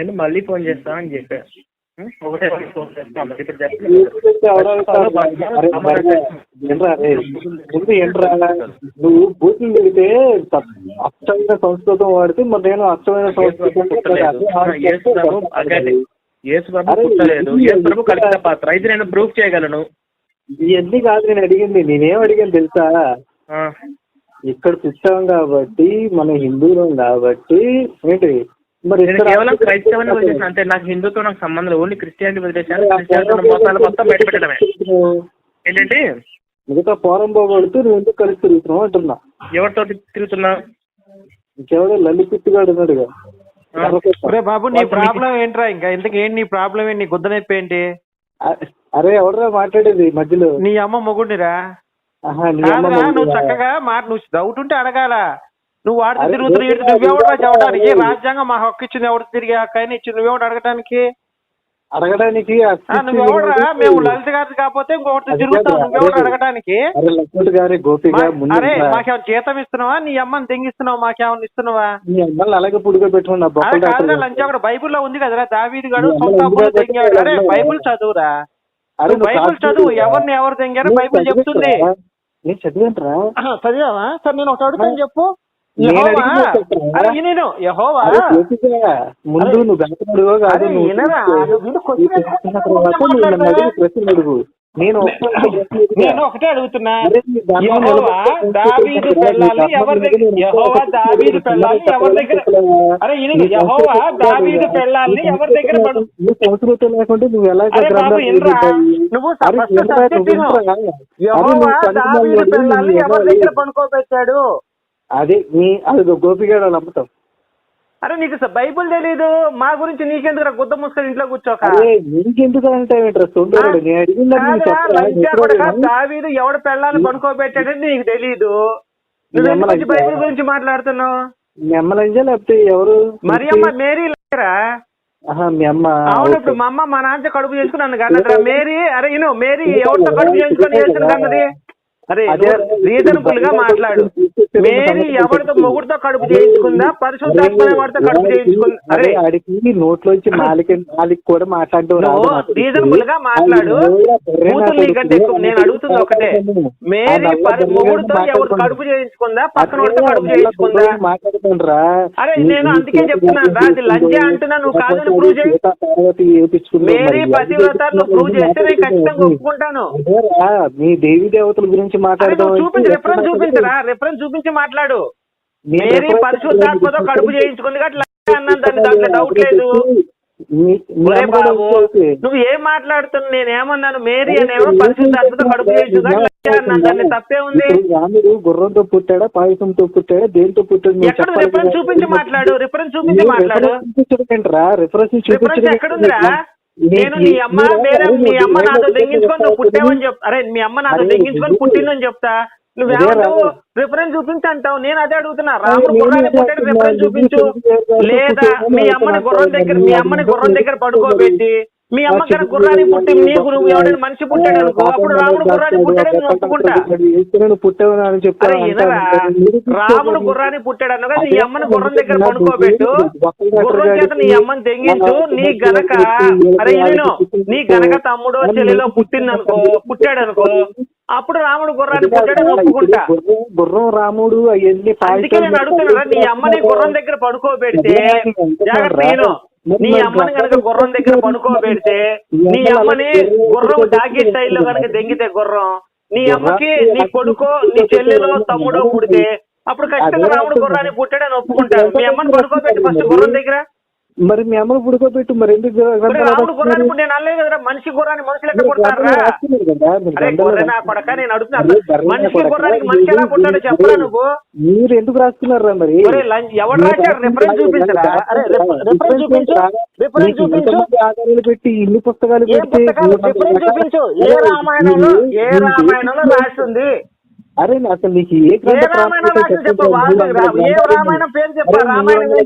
నేను మళ్ళీ ఫోన్ చేస్తాను అని చెప్పా ఉం? ఒకటే ఫోన్ చేస్తాను. ఇప్పుడు నువ్వు బూతులు తిరిగితే అచ్చమైన సంస్కృతం వాడితే మరి నేను అచ్చమైన సంస్కృతం యేసు ప్రభు పుట్టలేదు. ప్రభు కలిగిన పాత్ర. ఇది నేను ప్రూఫ్ చేయగలను. ఇవన్నీ కాదు నేను అడిగింది. నేనేం అడిగాను తెలుసా? ఇక్కడ పుట్టాం కాబట్టి మన హిందువులం కాబట్టి ఏంటి? మరి కేవలం క్రైస్తవాన్ని వదిలేసాను అంతే. నాకు హిందుతో నాకు సంబంధం లేదు. ఓన్లీ క్రిస్టియానిటీ వదిలేసాను క్రిస్టియానిటీ మోసాలు మొత్తం బయట పెట్టడమే. ఏంటంటే? మిగతా పోరం పోగొడుతూ నువ్వు ఎందుకు కలిసి తిరుగుతున్నావు అంటున్నా? ఎవరితో తిరుగుతున్నా? ఇంకెవడో లలిపిట్టుగాడు ఉన్నాడుగా ఆ. ఒరే బాబు నీ ప్రాబ్లం ఏంట్రా ఇంకా? ఇంతకు ఏంటి నీ ప్రాబ్లం ఏంటి? నీ గుద్ద నొప్పి ఏంటి? అరే ఎవడరా మాట్లాడేది మధ్యలో? నీ అమ్మ మొగుడినిరా? ఆహా, నీ అమ్మ కాదురా నువ్వు? చక్కగా మాట నువ్వు డౌట్ ఉంటే అడగాల? నువ్వు వాడితో అరే, తిరుగుతున్నా ఏంటి ఇటు నువ్వెవడా అది? చెప్పడానికి? రాజ్యాంగం మా హక్కు ఇచ్చింది ఎవరు తిరిగి హక్కు అయినా ఇచ్చింది? నువ్వెవడు అడగటానికి? అడగడానికి అస్తిత్వం నువ్వెవడరా. మేము లలిత గారి కాకపోతే ఇంకొకటి తిరుగుతావు కాదురా, నువ్వెవడు అరే. అడగటానికి? అరే. మాకేమైనా జీతం ఇస్తున్నావా? నీ అమ్మని తెంగిస్తున్నావు మాకేమైనా ఇస్తున్నావా? అలాగే పుడుగా పెట్టుకుని నా అరే బొక్కలు కాదురా డాక్టర్ లంచ్ అక్కడ బైబుల్లో ఉంది కదరా. దావీదు గడు అరే? బైబుల్ చదువురా. అరే నువ్వు బైబుల్. చదువు. ఎవరిని ఎవరు నేను బైబుల్ చెప్తుంది? నేను చదివావా? సరే నేను ఒకటి అడుగుతాను చెప్పు. ముందు. నువ్వు కాదు నువ్వు. నువ్వు నువ్వు అడిగి. నేను. నేను ఒకటే అడుగుతున్నా. దావీదు పెళ్ళాలి ఎవరి దగ్గర. యెహోవా దావీదు పెళ్ళాలి ఎవరి దగ్గర? అరే ఈయన యెహోవా దావీదు పెళ్ళాలి ఎవరి దగ్గర పడు? నీ సంస్కృతి లేకుంటే నువ్వు ఎలా నువ్వు నువ్వు యెహోవా నువ్వు దావీదు నువ్వు పెళ్ళాలి నువ్వు ఎవరి దగ్గర పనుకోబెట్టాడు అదే నీ అది గోపిగాడు నమ్ముతాం అరే నీకు బైబుల్ తెలీదు మా గురించి నీకెందుకు గుద్ద ముసుకొని ఇంట్లో కూర్చోక నీకెందుకు అంటే నేను? దావీదు ఎవడ పెళ్ళాలని పనుకోబెట్టాడని నీకు తెలీదు. నువ్వు మీ? బైబిల్ గురించి మాట్లాడుతున్నావు? మీ అమ్మ లంజా లేకపోతే ఎవరు? మరి అమ్మ మేరీ లేరా? ఆహా, మీ అమ్మ అవును ఇప్పుడు మా అమ్మ మా నాన్న కడుపు చేసుకుని నన్ను కన్నదిరా. మేరీ అరే ఇను మేరీ ఎవరితో కడుపు చేసుకుని చేసిన కన్నది? అరే రీజనబుల్గా మాట్లాడు. మేరీ ఎవరితో మొగుడుతో కడుపు చేయించుకుందా? పరిశుద్ధాత్మ వాడితో కడుపు చేయించుకుందా? అరే అరే. ఆడికి నోట్లోంచి నాలిక నాలిక కూడా. రీజనబుల్గా మాట్లాడు. కూతురు నీకంటే ఎక్కువ నేను అడుగుతుంది ఒకటే. మేరీ పరి మొగుడుతో ఎవరు కడుపు చేయించుకుందా? పక్కన వాడితో కడుపు చేయించుకుందా? మాట్లాడుతుండ్రా అరే, నేను అందుకే చెప్తున్నాను రా, అది లంజా అంటున్నా, నువ్వు కాదని చేయి. మేరీ పతివ్రత నువ్వు ప్రూవ్ చేస్తే నేను ఖచ్చితంగా ఒప్పుకుంటాను. అదేరా మీ దేవి దేవతల గురించి మాట్లాడదాం నువ్వు చూపించు రిఫరెన్స్ చూపించరా రిఫరెన్స్ చూపించి. మాట్లాడు. మేరీ పరిశుద్ధాత్మతో కడుపు చేయించుకుంది అన్నాను దాన్ని దాంట్లో డౌట్ లేదు. బాబు నువ్వు ఏం మాట్లాడుతున్నావు నేను ఏమన్నాను మేరీ అనేవాడు పరిశుద్ధాత్మతో కడుపు చేయించుకుంది అన్నాను దాన్ని తప్పే ఉంది. రాముడు గుర్రంతో పుట్టాడా పాయసంతో పుట్టాడా దేంతో పుట్టాడు ఎక్కడ రిఫరెన్స్. చూపించి మాట్లాడు రిఫరెన్స్ చూపించి మాట్లాడు. రిఫరెన్స్? రిఫరెన్స్ ఎక్కడుందిరా? నేను నీ అమ్మ వేరే నీ- మీ అమ్మ నాతో దెంగించుకొని నువ్వు పుట్టావని చెప్ అరే మీ అమ్మ నాతో దెంగించుకొని పుట్టిందని చెప్తా. నువ్వేమంటావు రిఫరెన్స్ చూపించి అంటావు. నేను అదే అడుగుతున్నా. రాముడు నేను గుర్రాన్ని పుట్టాడు. రిఫరెన్స్ చూపించు. లేదా మీ అమ్మని గుర్రం దగ్గర మీ అమ్మని గుర్రం దగ్గర పడుకోబెట్టి మీ అమ్మ కనుక గుర్రాన్ని పుట్టి నీకు నువ్వు ఎవడైనా మనిషి పుట్టాడు అనుకో అప్పుడు రాముడు గుర్రాన్ని పుట్టాడని ఒప్పుకుంటా రాముడు గుర్రాన్ని పుట్టాడు అనగా నీ అమ్మని గుర్రం దగ్గర పడుకోబెట్టు. గుర్రం చేత నీ అమ్మని తెంగించు నీ గనక అరే నేను నీ గనక తమ్ముడో చెల్లెలో పుట్టిందనుకో పుట్టాడు అనుకో అప్పుడు రాముడు గుర్రాన్ని ఒప్పుకుంటా. గుర్రం- గుర్రం రాముడు అవన్నీ అందుకే నేను అడుగుతున్నా నీ అమ్మని గుర్రం దగ్గర పడుకోబెడితే జాగ్రత్త నేను నీ అమ్మని కనుక గుర్రం దగ్గర పడుకోబెడితే నీ అమ్మని గుర్రం డాగి స్టైల్లో కనుక దెంగితే గుర్రం. నీ అమ్మకి నీ కొడుకో నీ చెల్లెలో తమ్ముడో పుడితే అప్పుడు ఖచ్చితంగా రాముడు గుర్రాన్ని పుట్టాడని ఒప్పుకుంటారు మీ అమ్మని పడుకోబెట్టి ఫస్ట్ గుర్రం దగ్గర. మరి మీ అమ్మను పుడుకోబెట్టు మరి ఎందుకు పుట్టి నేను అనలేదు కదరా? మనిషి గుర్రాన్ని మనుషులు ఎక్కడ నేను అడుగుతున్నా మనిషి గుర్రానికి మనిషి ఎలా పుట్టాడో చెప్పరా నువ్వు? మీరు ఎందుకు రాసుకున్నారా మరి? రిఫరెన్స్ చూపించరా? రిఫరెన్స్ చూపించు. రిఫరెన్స్ చూపించు. ఆధారాలు పెట్టి ఇన్ని పుస్తకాలు రిఫరెన్స్ చూపించు. ఏ రామాయణంలో ఏ రామాయణంలో రాసింది? అరే అసలు నీకు ఏ?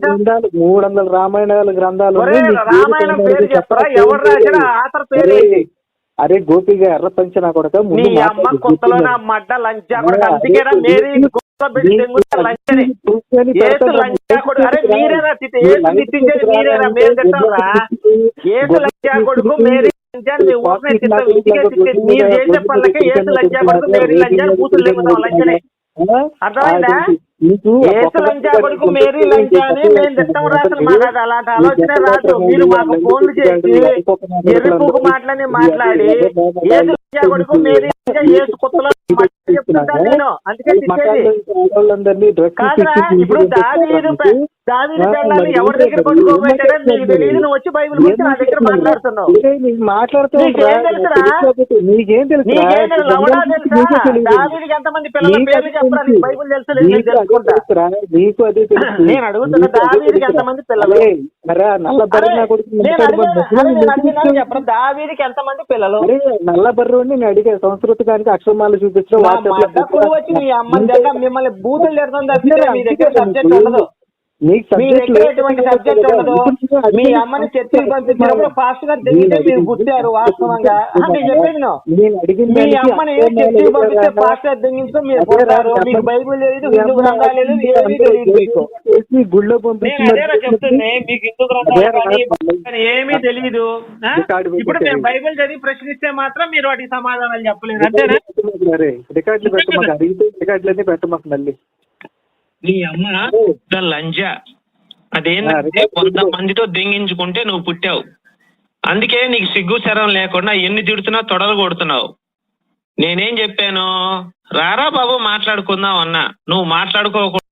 గ్రంథాలు మూడు వందల రామాయణాల గ్రంథాలు అరే, గోపిగా ఎర్ర పంచ నా కొడక. మీరేనా మేరీ ఊరినే ఇంటికే తిట్టేది మీరు చేసే పనులకే ఏసు లంచా కొడుకు మేరీ లంచా అని కూతురు లేకుండా లంచనే అర్థమైందా? ఏసు లంచా కొడుకు మేరీ లంచా అని మేము తిట్టం రాసిన మాకు అది అలాంటి ఆలోచన రాదు. మీరు మాకు ఫోన్లు చేసి ఎరుపుకు మాటలని మాట్లాడి ఏసు లంచా కొడుకు మేరీ లంచా ఏసు కుత్తలో చెప్తుంటాను నేను. అందుకే తిట్టేది కాదురా ఇప్పుడు దావీదు పెళ్ళాన్ని ఎవరి దగ్గర పట్టుకోబెట్టాడని నీకు తెలియదు నువ్వు వచ్చి బైబిల్ గురించి నా దగ్గర మాట్లాడుతున్నావు. నీకేం తెలుసురా? నీకేం తెలుసు? ఎంతమంది పిల్లల పేర్లు చెప్పరా? నీకు బైబిల్ తెలుసు నేను తెలుసుకుంటా. నీకు అదే నేను అడుగుతున్నా ఎంతమంది పిల్లలు? చెప్పరా? ఎంతమంది పిల్లలు? నల్ల నేను అడిగా సంస్కృతికానికి అక్షమాలు చూపించడం వచ్చి మీ అమ్మ దగ్గర మిమ్మల్ని బూతులు తిడుతుంది తప్పితే మీ దగ్గర సబ్జెక్ట్ ఉండదు. మీ అమ్మని చర్చలు పంపించినప్పుడు ఫాస్ట్గా దిగితే మీరు వాస్తవంగా. నేను చెప్పేది మీ అమ్మని అక్షమాలు చర్చలు పంపిస్తే అడిగారా? ఫాస్ట్గా దిగించుకో మీరు మీకు బైబిల్ తెలియదు హిందూ గ్రంథాలు తెలియదు ఏమీ తెలియదు మీకు. చేసి గుళ్ళో నేను పంపించి అదేనా చెప్తుంది మీకు హిందూ గ్రంథాలు ఏమీ తెలియదు? ఇప్పుడు మేము బైబిల్ చదివి ప్రశ్నిస్తే మాత్రం మీరు వాటికి సమాధానాలు చెప్పలేరు. అంతేనా? అరే రికార్డులు పెట్టమాక అడిగితే రికార్డులన్నీ పెట్టమాక మళ్ళీ. నీ అమ్మ లంజ. అదేంటంటే కొంతమందితో దెంగించుకుంటే నువ్వు పుట్టావు. అందుకే నీకు సిగ్గు శరం లేకుండా ఎన్ని తిడుతున్నా తొడలు కొడుతున్నావు. నేనేం చెప్పాను? రారా బాబు మాట్లాడుకుందాం అన్నా. నువ్వు మాట్లాడుకోకుండా